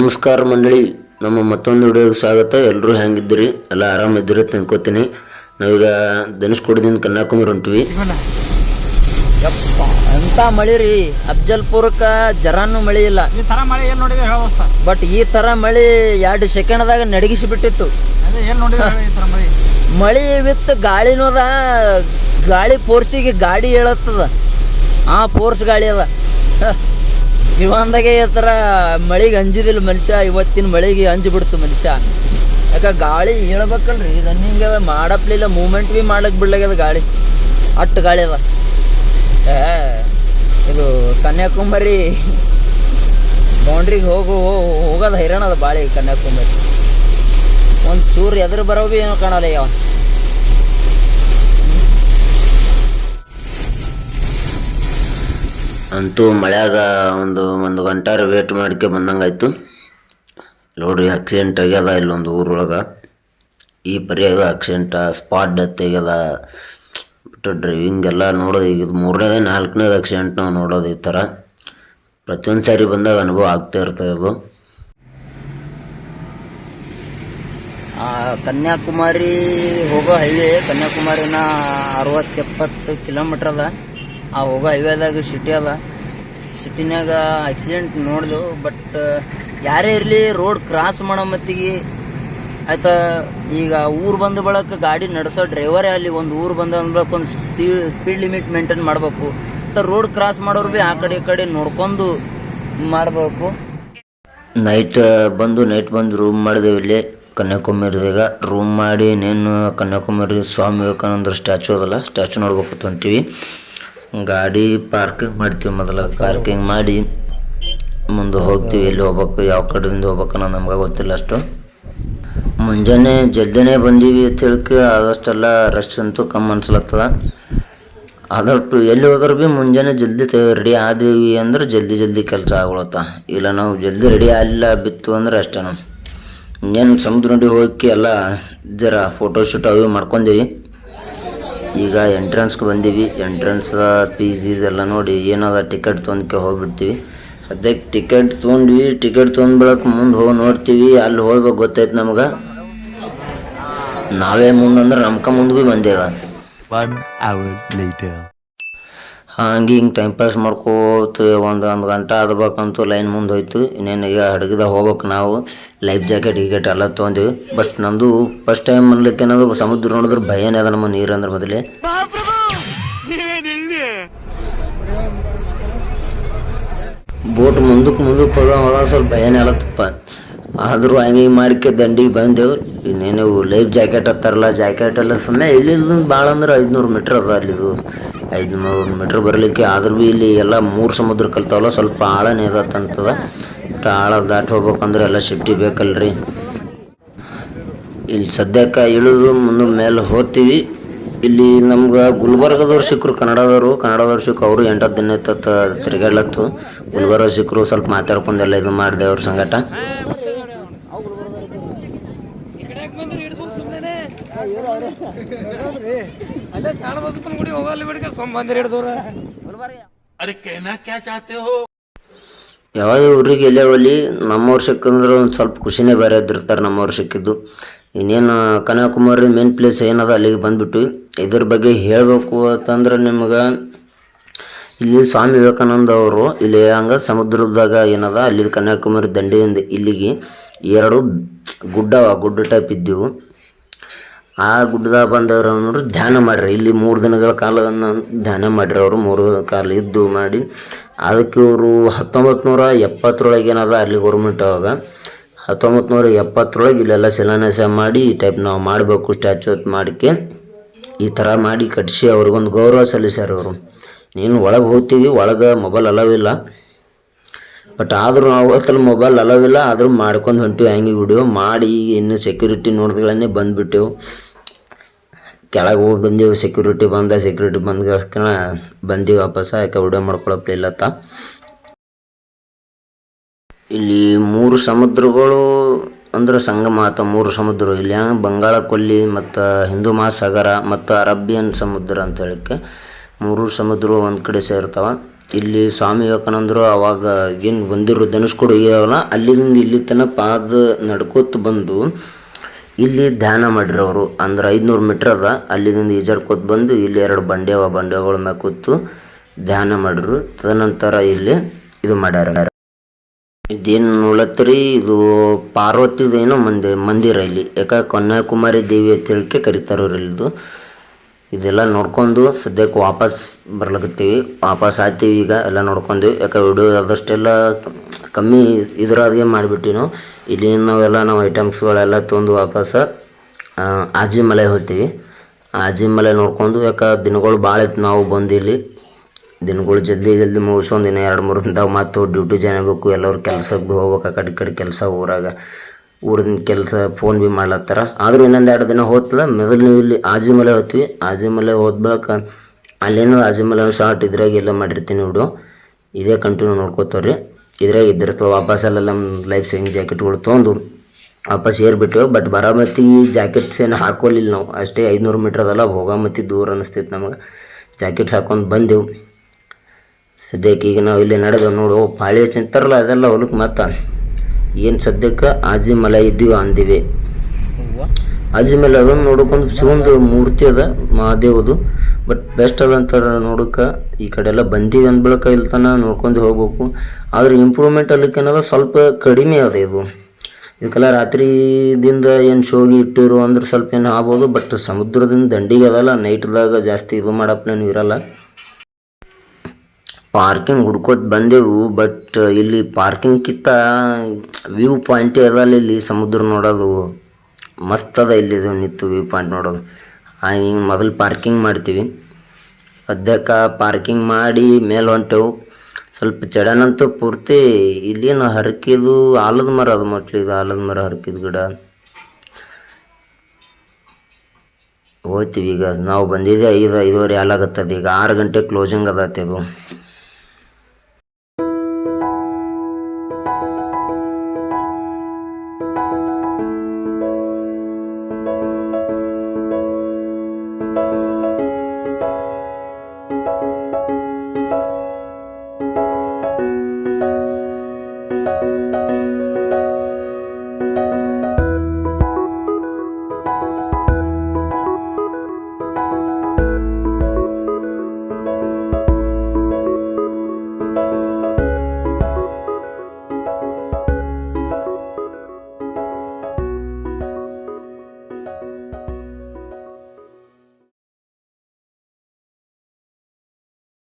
ನಮಸ್ಕಾರ ಮಂಡಳಿ. ನಮ್ಮ ಮತ್ತೊಂದು ವಿಡಿಯೋಗೆ ಸ್ವಾಗತ. ಎಲ್ಲರೂ ಹೆಂಗಿದ್ದೀರಿ? ಎಲ್ಲ ಆರಾಮಿದ್ದೀರಿ ಅಂತ ಅನ್ಕೋತೀನಿ. ನಾವೀಗ ಧನುಷ್ಕೋಡಿದಿಂದ ಕನ್ಯಾಕುಮಾರಿ ಹೊಂಟಿವಿ. ಯಪ್ಪ ಎಂತ ಮಳಿ ರೀ? ಅಫ್ಜಲ್ಪುರಕ್ಕ ಜರಾನು ಮಳಿ ಇಲ್ಲ. ಈ ತರ ಮಳೆ ಏನ್ ನೋಡಿದ್ರೆ ಹೇಳೋಸ್ತ ಬಟ್ ಈ ತರ ಮಳಿ ಎರಡು ಸೆಕೆಂಡ್ದಾಗ ನಡಗಿಸಿ ಬಿಟ್ಟಿತ್ತು ಅದೇ ಏನ್ ನೋಡಿದ್ರೆ ಹೇಳು ಈ ತರ ಮಳೆ? ಮಳಿ ವಿತ್ ಗಾಳಿನೂ ಅದ ಗಾಳಿ ಪೋರ್ಸಿಗೆ ಗಾಡಿ ಹೇಳತ್ತದ ಆ ಫೋರ್ಸ್ ಗಾಳಿ ಅದ. ಹ. ಜೀವನದಾಗೆ ಈ ಥರ ಮಳೆಗೆ ಅಂಜಿದಿಲ್ಲ ಮನುಷ್ಯ, ಇವತ್ತಿನ ಮಳೆಗೆ ಅಂಜಿಬಿಡ್ತು ಮನುಷ್ಯ. ಯಾಕ ಗಾಳಿ ಹೇಳ್ಬೇಕಲ್ರಿ ರನ್ನಿಂಗ್ ಮಾಡಪ್ಲಿಲ್ಲ ಮೂಮೆಂಟ್ ಭೀ ಮಾಡಕ್ಕೆ ಬಿಡ್ಲಾಗ್ಯದ ಗಾಳಿ. ಅಟ್ಟು ಗಾಳಿ ಅದ. ಏ, ಇದು ಕನ್ಯಾಕುಮಾರಿ ಬೌಂಡ್ರಿಗೆ ಹೋಗು, ಹೋಗೋದು ಹೈರಾಣ ಅದ ಬಾಳಿ ಕನ್ಯಾಕುಮಾರಿ. ಒಂದು ಚೂರು ಎದುರು ಬರೋ ಭೀ ಏನೋ ಕಾಣಲ್ಲ ಯಾವ ಅಂತೂ ಮಳೆಯಾಗ ಒಂದು ಒಂದು ಗಂಟಾರು ವೇಟ್ ಮಾಡ್ಕೆ ಆಯಿತು ನೋಡ್ರಿ ಆಕ್ಸಿಡೆಂಟ್ ಆಗ್ಯದ ಇಲ್ಲೊಂದು ಊರೊಳಗೆ. ಈ ಪರಿಯಾಗ ಆಕ್ಸಿಡೆಂಟ ಸ್ಪಾಟ್ ಡೆತ್ ಆಗ್ಯದ. ಬಟ್ ಡ್ರೈವಿಂಗ್ ಎಲ್ಲ ನೋಡೋದು, ಈಗ ಇದು ಮೂರನೇದ, ನಾಲ್ಕನೇದು ಆಕ್ಸಿಡೆಂಟ್ ನಾವು ನೋಡೋದು ಈ ಥರ ಪ್ರತಿಯೊಂದು ಸಾರಿ ಬಂದಾಗ ಅನುಭವ ಆಗ್ತಾ ಇರ್ತದೆ ಅದು ಕನ್ಯಾಕುಮಾರಿ ಹೋಗೋ ಹೈವೇ ಕನ್ಯಾಕುಮಾರಿನ ಅರವತ್ತೆಪ್ಪತ್ತು ಕಿಲೋಮೀಟ್ರ್ ಅದ. ಆ ಹೋಗೋ ಹೈವೇದಾಗ ಸಿಟಿ ಅದ. ಸಿಟಿನಾಗ ಆಕ್ಸಿಡೆಂಟ್ ನೋಡ್ದು ಬಟ್ ಯಾರೇ ಇರಲಿ ರೋಡ್ ಕ್ರಾಸ್ ಮಾಡೋ ಮತ್ತಿಗೆ, ಆಯ್ತಾ, ಈಗ ಊರು ಬಂದ ಬಳಕ ಗಾಡಿ ನಡೆಸೋ ಡ್ರೈವರೇ ಅಲ್ಲಿ ಒಂದು ಊರು ಬಂದ ಬಳಕ ಒಂದು ಸ್ಪೀಡ್ ಲಿಮಿಟ್ ಮೇಂಟೈನ್ ಮಾಡಬೇಕು. ಮತ್ತು ರೋಡ್ ಕ್ರಾಸ್ ಮಾಡೋರು ಭೀ ಆ ಕಡೆ ಈ ಕಡೆ ನೋಡ್ಕೊಂಡು ಮಾಡಬೇಕು. ನೈಟ್ ಬಂದು ನೈಟ್ ಬಂದು ರೂಮ್ ಮಾಡಿದೆವು ಇಲ್ಲಿ. ಕನ್ಯಾಕುಮಾರಿದಾಗ ರೂಮ್ ಮಾಡಿ, ಇನ್ನೇನು ಕನ್ಯಾಕುಮಾರಿ ಸ್ವಾಮಿ ವಿವೇಕಾನಂದರ ಸ್ಟ್ಯಾಚು ಅದಲ್ಲ ಸ್ಟ್ಯಾಚು ನೋಡ್ಬೇಕು ಹೊಂಟೀವಿ. ಗಾಡಿ ಪಾರ್ಕಿಂಗ್ ಮಾಡ್ತೀವಿ ಮೊದಲ. ಪಾರ್ಕಿಂಗ್ ಮಾಡಿ ಮುಂದೆ ಹೋಗ್ತೀವಿ. ಎಲ್ಲಿ ಹೋಗ್ಬೇಕು, ಯಾವ ಕಡೆಯಿಂದ ಹೋಗ್ಬೇಕು ಅನ್ನೋ ನಮ್ಗೆ ಗೊತ್ತಿಲ್ಲ ಅಷ್ಟು. ಮುಂಜಾನೆ ಜಲ್ದಿನೇ ಬಂದೀವಿ ಅಂತ ಹೇಳಕ್ಕೆ ಆದಷ್ಟೆಲ್ಲ ರಶ್ ಅಂತೂ ಕಮ್ಮಿ ಅನ್ಸ್ಲತ್ತದ. ಆದಷ್ಟು ಎಲ್ಲಿ ಹೋದ್ರೆ ಭೀ ಮುಂಜಾನೆ ಜಲ್ದಿ ರೆಡಿ ಆದೀವಿ ಅಂದ್ರೆ ಜಲ್ದಿ ಜಲ್ದಿ ಕೆಲಸ ಆಗ್ಬಿಡುತ್ತ. ಇಲ್ಲ ನಾವು ಜಲ್ದಿ ರೆಡಿ ಆಗಿಲ್ಲ ಬಿತ್ತು ಅಂದ್ರೆ ಅಷ್ಟೇ ನಾವು ಏನು ಸಮುದ್ರ ನೋಡಿ ಹೋಗಿ ಎಲ್ಲ ಜರ ಫೋಟೋ ಶೂಟ್ ಅವು ಮಾಡ್ಕೊಂಡೀವಿ. ಈಗ ಎಂಟ್ರೆನ್ಸ್ಗೆ ಬಂದೀವಿ. ಎಂಟ್ರೆನ್ಸ್ ಫೀಸ್ ಗೀಸ್ ಎಲ್ಲ ನೋಡಿ ಏನದ ಟಿಕೆಟ್ ತೊಗೊಂಡ್ಕೆ ಹೋಗ್ಬಿಡ್ತೀವಿ. ಅದಕ್ಕೆ ಟಿಕೆಟ್ ತೊಗೊಂಡ್ವಿ ಟಿಕೆಟ್ ತೊಗೊಂಡ್ ಮುಂದೆ ಹೋಗಿ ನೋಡ್ತೀವಿ. ಅಲ್ಲಿ ಹೋಗ್ಬೇಕು ಗೊತ್ತಾಯ್ತು ನಮ್ಗೆ. ನಾವೇ ಮುಂದಂದ್ರೆ ನಮ್ಕ ಮುಂದೆ ಭೀ ಬಂದೇವ. ಹಂಗೆ ಹಿಂಗೆ ಟೈಮ್ ಪಾಸ್ ಮಾಡ್ಕೋತ ಒಂದು ಒಂದು ಗಂಟೆ ಆದ್ಬೇಕಂತೂ ಲೈನ್ ಮುಂದೆ ಹೋಯ್ತು. ಇನ್ನೇನು ಈಗ ಹಡಗದ ಹೋಗ್ಬೇಕು ನಾವು. ಲೈಫ್ ಜಾಕೆಟ್ ಗಿಕೆಟ್ ಎಲ್ಲ ತೊಗೊಂಡಿವಿ. ಬಟ್ ನಮ್ಮದು ಫಸ್ಟ್ ಟೈಮ್ ಅನ್ಲಿಕ್ಕೆ ಏನಾದ್ರು ಸಮುದ್ರ ನೋಡಿದ್ರೆ ಭಯನೇ ಅದ ನಮ್ಮ ನೀರು ಅಂದ್ರೆ ಮೊದಲೇ. ಬೋಟ್ ಮುಂದಕ್ಕೆ ಮುಂದಕ್ಕೆ ಹೋದ ಹೋದ ಸ್ವಲ್ಪ ಭಯನೇ ಅಲತ್ತಪ್ಪ. ಆದರೂ ಹಂಗೆ ಹಿಂಗೆ ದಂಡಿ ಬಂದೆವು. ಇನ್ನೇನು ಲೈಫ್ ಜಾಕೆಟ್ ಹತ್ತಾರಲ್ಲ ಜಾಕೆಟ್ ಎಲ್ಲ ಸುಮ್ಮನೆ ಇಲ್ಲಿದ್ದು ಭಾಳ ಅಂದ್ರೆ ಐದುನೂರು ಮೀಟ್ರ್ ಅದ ಅಲ್ಲಿದು. ಐದುನೂರು ಮೀಟ್ರ್ ಬರಲಿಕ್ಕೆ ಆದ್ರೂ ಭೀ ಇಲ್ಲಿ ಎಲ್ಲ ಮೂರು ಸಮುದ್ರ ಕಲ್ತಾವಲ್ಲ, ಸ್ವಲ್ಪ ಆಳ ಅದಂತದ ಆಳ ದಾಟಿ ಹೋಗ್ಬೇಕಂದ್ರೆ ಎಲ್ಲ ಸೇಫ್ಟಿ ಬೇಕಲ್ರಿ. ಇಲ್ಲಿ ಸದ್ಯಕ್ಕೆ ಇಳಿದು ಮುಂದೆ ಮೇಲೆ ಹೋಗ್ತೀವಿ. ಇಲ್ಲಿ ನಮ್ಗೆ ಗುಲ್ಬರ್ಗದವ್ರು ಸಿಕ್ಕರು ಕನ್ನಡದವರು. ಕನ್ನಡದವ್ರು ಸಿಕ್ಕು ಅವರು ಎಂಟತ್ತು ದಿನ ತಿರುಗಾಡ್ಲತ್ತು. ಗುಲ್ಬರ್ಗ ಸಿಕ್ಕರು ಸ್ವಲ್ಪ ಮಾತಾಡ್ಕೊಂಡೆಲ್ಲ ಇದು ಮಾಡಿದೆ ಅವ್ರ ಸಂಗಟ. ಅಲ್ಲೇ ಶಾಣ ಬಸಪ್ಪನ ಗುಡಿ ಹೋಗಲ್ಲಿ ಬಿಡ್ಕ ಸೊಮ್ ಬಂದಿರ ಹಿಡ್ದವ್ರ ಯಾವಾಗ ಊರಿಗೆ ಎಲ್ಲೇ ನಮ್ಮ ನಮ್ಮವ್ರು ಸಿಕ್ಕಂದ್ರೆ ಒಂದು ಸ್ವಲ್ಪ ಖುಷಿನೇ ಬೇರೆ ಇದ್ದಿರ್ತಾರೆ ನಮ್ಮ ಸಿಕ್ಕಿದ್ದು ಇನ್ನೇನು ಕನ್ಯಾಕುಮಾರಿ ಮೇನ್ ಪ್ಲೇಸ್ ಏನದ ಅಲ್ಲಿಗೆ ಬಂದುಬಿಟ್ಟು ಇದ್ರ ಬಗ್ಗೆ ಹೇಳಬೇಕು ಅಂತಂದ್ರೆ ನಿಮ್ಗೆ ಇಲ್ಲಿ ಸ್ವಾಮಿ ವಿವೇಕಾನಂದ ಅವರು ಇಲ್ಲಿ ಹಂಗೆ ಸಮುದ್ರದಾಗ ಏನದ ಅಲ್ಲಿ ಕನ್ಯಾಕುಮಾರಿ ದಂಡೆಯಿಂದ ಇಲ್ಲಿಗೆ ಎರಡು ಗುಡ್ಡ ಅವ ಗುಡ್ಡ ಟೈಪ್ ಇದ್ದವು. ಆ ಗುಡ್ಡದಾಗ ಬಂದವರು ನೋಡ್ರಿ ಧ್ಯಾನ ಮಾಡ್ರಿ. ಇಲ್ಲಿ ಮೂರು ದಿನಗಳ ಕಾಲ ಧ್ಯಾನ ಮಾಡ್ರಿ ಅವರು. ಮೂರು ದಿನ ಕಾಲ ಇದ್ದು ಮಾಡಿ ಅದಕ್ಕೆ ಇವರು ಹತ್ತೊಂಬತ್ತು ನೂರ ಎಪ್ಪತ್ತರೊಳಗೆ ಏನದ ಅಲ್ಲಿ ಗೌರ್ಮೆಂಟ್ ಅವಾಗ. ಹತ್ತೊಂಬತ್ತು ನೂರ ಎಪ್ಪತ್ತರೊಳಗೆ ಇಲ್ಲೆಲ್ಲ ಶಿಲಾನ್ಯಾಸ ಮಾಡಿ ಈ ಟೈಪ್ ನಾವು ಮಾಡಬೇಕು ಸ್ಟ್ಯಾಚು ಮಾಡಿಕೆ. ಈ ಥರ ಮಾಡಿ ಕಟ್ಟಿಸಿ ಅವ್ರಿಗೊಂದು ಗೌರವ ಸಲ್ಲಿಸ್ಯಾರ ಅವರು ನೀನು ಒಳಗೆ ಹೋಗ್ತೀವಿ, ಒಳಗೆ ಮೊಬೈಲ್ ಅಲವಿಲ್ಲ ಬಟ್ ಆದರೂ ಅವತ್ತಲ್ಲಿ ಮೊಬೈಲ್ ಅಲವಿಲ್ಲ ಆದರೂ ಮಾಡ್ಕೊಂಡು ಹೊಂಟಿವಿ. ಹ್ಯಾಂಗಿ ವಿಡಿಯೋ ಮಾಡಿ, ಇನ್ನು ಸೆಕ್ಯೂರಿಟಿ ನೋಡಿದ್ಗಳನ್ನೇ ಬಂದುಬಿಟ್ಟೆವು. ಕೆಳಗೆ ಹೋಗಿ ಬಂದೆವು ಸೆಕ್ಯೂರಿಟಿ ಬಂದ ಸೆಕ್ಯೂರಿಟಿ ಬಂದ ಬಂದೀವಿ ವಾಪಸ್ ಯಾಕೆ ವಿಡಿಯೋ ಮಾಡ್ಕೊಳಪ್ಪ ಇಲ್ಲತ್ತ ಇಲ್ಲಿ ಮೂರು ಸಮುದ್ರಗಳು ಅಂದ್ರೆ ಸಂಗಮ ಆತ ಮೂರು ಸಮುದ್ರ ಇಲ್ಲಿ ಬಂಗಾಳ ಕೊಲ್ಲಿ ಮತ್ತು ಹಿಂದೂ ಮಹಾಸಾಗರ ಮತ್ತು ಅರಬ್ಬಿಯನ್ ಸಮುದ್ರ ಅಂತ ಹೇಳಿಕ್ಕೆ ಮೂರು ಸಮುದ್ರ ಒಂದು ಕಡೆ ಸೇರ್ತಾವ. ಇಲ್ಲಿ ಸ್ವಾಮಿ ವಿವೇಕಾನಂದರು ಅವಾಗ ಏನು ಬಂದಿರೋ ಧನುಷ್ಕೋಡಿ ಹೋಗ್ಯಾವಲ್ಲ ಅಲ್ಲಿಂದ ಇಲ್ಲಿ ತನಕ ಪಾದ ನಡ್ಕೋತ ಬಂದು ಇಲ್ಲಿ ಧ್ಯಾನ ಮಾಡಿರೋರು ಅಂದ್ರೆ ಐದುನೂರು ಮೀಟ್ರ್ ಅದ. ಅಲ್ಲಿಂದ ಈಜಾಡ್ಕೋತ ಬಂದು ಇಲ್ಲಿ ಎರಡು ಬಂಡೆ ಅವ ಬಂಡೆಗಳ ಮ್ಯಾಗ ಕೂತು ಧ್ಯಾನ ಮಾಡಿರು. ತದನಂತರ ಇಲ್ಲಿ ಇದು ಮಾಡ್ಯಾರ. ಇದೇನು ನೋಡತ್ರಿ ಇದು ಪಾರ್ವತಿದೇನೋ ಮಂದಿ, ಮಂದಿರ ಇಲ್ಲಿ. ಯಾಕೆ ಕನ್ಯಾಕುಮಾರಿ ದೇವಿ ಅಂತ ಹೇಳಿಕೆ ಕರಿತಾರೆ ಇಲ್ಲಿದು ಇದೆಲ್ಲ ನೋಡ್ಕೊಂಡು ಸದ್ಯಕ್ಕೆ ವಾಪಸ್ ಬರ್ಲಕತ್ತೀವಿ. ವಾಪಸ್ ಆಯ್ತೀವಿ ಈಗ. ಎಲ್ಲ ನೋಡ್ಕೊಂಡು ಯಾಕೆ ವಿಡಿಯೋ ಆದಷ್ಟೆಲ್ಲ ಕಮ್ಮಿ ಇದ್ರಾಗೆ ಮಾಡಿಬಿಟ್ಟು ನಾವು. ಇಲ್ಲಿ ನಾವೆಲ್ಲ ನಾವು ಐಟಮ್ಸ್ಗಳೆಲ್ಲ ತಂದು ವಾಪಸ್ ಆಜಿ ಆಜಿಮಲೆ ಹೋಗ್ತೀವಿ. ಆಜಿಮಲೆ ನೋಡ್ಕೊಂಡು, ಯಾಕೆ ದಿನಗಳು ಭಾಳ ಇತ್ತು ನಾವು ಬಂದು ದಿನಗಳು ಜಲ್ದಿ ಜಲ್ದಿ ಮುಗಿಸ್ಕೊಂಡು ದಿನ ಎರಡು ಮೂರು ದಿನದಾಗ ಮತ್ತು ಡ್ಯೂಟಿ ಜನಬೇಕು ಎಲ್ಲರೂ ಕೆಲ್ಸಕ್ಕೆ ಭೀ ಹೋಗ್ಬೇಕು ಕಡೆ ಕಡೆ ಕೆಲಸ ಊರಾಗ. ಊರಿನ ಕೆಲಸ ಫೋನ್ ಭೀ ಮಾಡ್ಲತ್ತಾರ. ಆದರೂ ಇನ್ನೊಂದು ಎರಡು ದಿನ ಹೋಗ್ತದ ಮೊದಲು ನೀವು ಇಲ್ಲಿ ಆಜಿಮಲೆ ಹೋಗ್ತೀವಿ ಆಜಿಮಲೆ ಹೋದ ಬಳಿಕ ಅಲ್ಲೇನೋ ಆಜಿಮಲೆ ಶಾರ್ಟ್ ಇದ್ರಾಗೆಲ್ಲ ಮಾಡಿರ್ತೀನಿ ಹುಡು ಇದೇ ಕಂಟಿನ್ಯೂ ನೋಡ್ಕೋತಾವ್ರಿ. ಇದ್ರಾಗ ಇದ್ದಿರ್ತವೆ ವಾಪಸ್ ಅಲ್ಲೆಲ್ಲ ನಮ್ಮ ಲೈಫ್ ಸೇವಿಂಗ್ ಜಾಕೆಟ್ಗಳು ತೊಗೊಂಡು ವಾಪಸ್ ಏರ್ಬಿಟ್ಟು ಬಟ್ ಬರಾಮತಿ ಜಾಕೆಟ್ಸ್ ಏನು ಹಾಕೋಲಿಲ್ಲ ನಾವು. ಅಷ್ಟೇ ಐದುನೂರು ಮೀಟ್ರ್ ಅದಲ್ಲ ಹೋಗಾಮತಿ ದೂರ ಅನ್ನಿಸ್ತಿತ್ತು ನಮಗೆ. ಜಾಕೆಟ್ಸ್ ಹಾಕೊಂಡು ಬಂದೆವು. ಸದ್ಯಕ್ಕೆ ಈಗ ನಾವು ಇಲ್ಲಿ ನಡೆದು ನೋಡು. ಪಾಳಿ ಚಿಂತಾರಲ್ಲ ಅದೆಲ್ಲ ಹೊಲಕ್ಕೆ ಮತ್ತ. ಏನು ಸದ್ಯಕ್ಕೆ ಆಜಿ ಮಲೆ ಇದ್ದೀವಿ ಅಂದಿವೆ. ಆಜಿ ಮೇಲೆ ಅದನ್ನು ನೋಡೋಕೊಂದು ಶಿವಂದು ಮೂರ್ತಿ ಅದ ಮಹಾದೇವದು. ಬಟ್ ಬೆಸ್ಟ್ ಅದ ಅಂತಾರ ನೋಡಕ್ಕ ಈ ಕಡೆ ಎಲ್ಲ ಬಂದೀವಿ ಅಂದ ಬಳಿಕ ಇಲ್ಲಿ ನೋಡ್ಕೊಂಡು ಹೋಗ್ಬೇಕು. ಆದ್ರೆ ಇಂಪ್ರೂವ್ಮೆಂಟ್ ಅಲ್ಲಿಕ್ಕೇನದ ಸ್ವಲ್ಪ ಕಡಿಮೆ ಅದ ಇದು. ಇದಕ್ಕೆಲ್ಲ ರಾತ್ರಿದಿಂದ ಏನು ಶೋಗಿ ಇಟ್ಟಿರು ಅಂದ್ರೆ ಸ್ವಲ್ಪ ಏನು ಆಗ್ಬೋದು ಬಟ್ ಸಮುದ್ರದಿಂದ ದಂಡಿಗೆ ಅದಲ್ಲ ನೈಟ್ದಾಗ ಜಾಸ್ತಿ ಇದು ಮಾಡಪ್ಪನೇನು ಇರಲ್ಲ. ಪಾರ್ಕಿಂಗ್ ಹುಡ್ಕೋತ ಬಂದೆವು ಬಟ್ ಇಲ್ಲಿ ಪಾರ್ಕಿಂಗ್ಕಿಂತ ವ್ಯೂ ಪಾಯಿಂಟೇ ಅದಲ್ಲ ಇಲ್ಲಿ ಸಮುದ್ರ ನೋಡೋದು ಮಸ್ತ್ ಅದ ಇಲ್ಲಿ ಇದು ನಿಂತು ವ್ಯೂ ಪಾಯಿಂಟ್ ನೋಡೋದು. ಹಿಂಗೆ ಮೊದಲು ಪಾರ್ಕಿಂಗ್ ಮಾಡ್ತೀವಿ. ಅದಕ್ಕೆ ಪಾರ್ಕಿಂಗ್ ಮಾಡಿ ಮೇಲೆ ಹೊಂಟೆವು. ಸ್ವಲ್ಪ ಚಡನಂತೂ ಪೂರ್ತಿ ಇಲ್ಲೇನು ಹರಕಿದು ಆಲದ ಮರ ಅದು ಮಟ್ಲಿ ಇದು ಆಲದ ಮರ ಹರಕಿದ ಗಿಡ. ಹೋಗ್ತೀವಿ ಈಗ. ನಾವು ಬಂದಿದ್ದೆ ಐದು ಐದುವರೆ ಹಾಲಾಗತ್ತದ ಈಗ ಆರು ಗಂಟೆ ಕ್ಲೋಸಿಂಗ್ ಅದತ್ತೆ ಅದು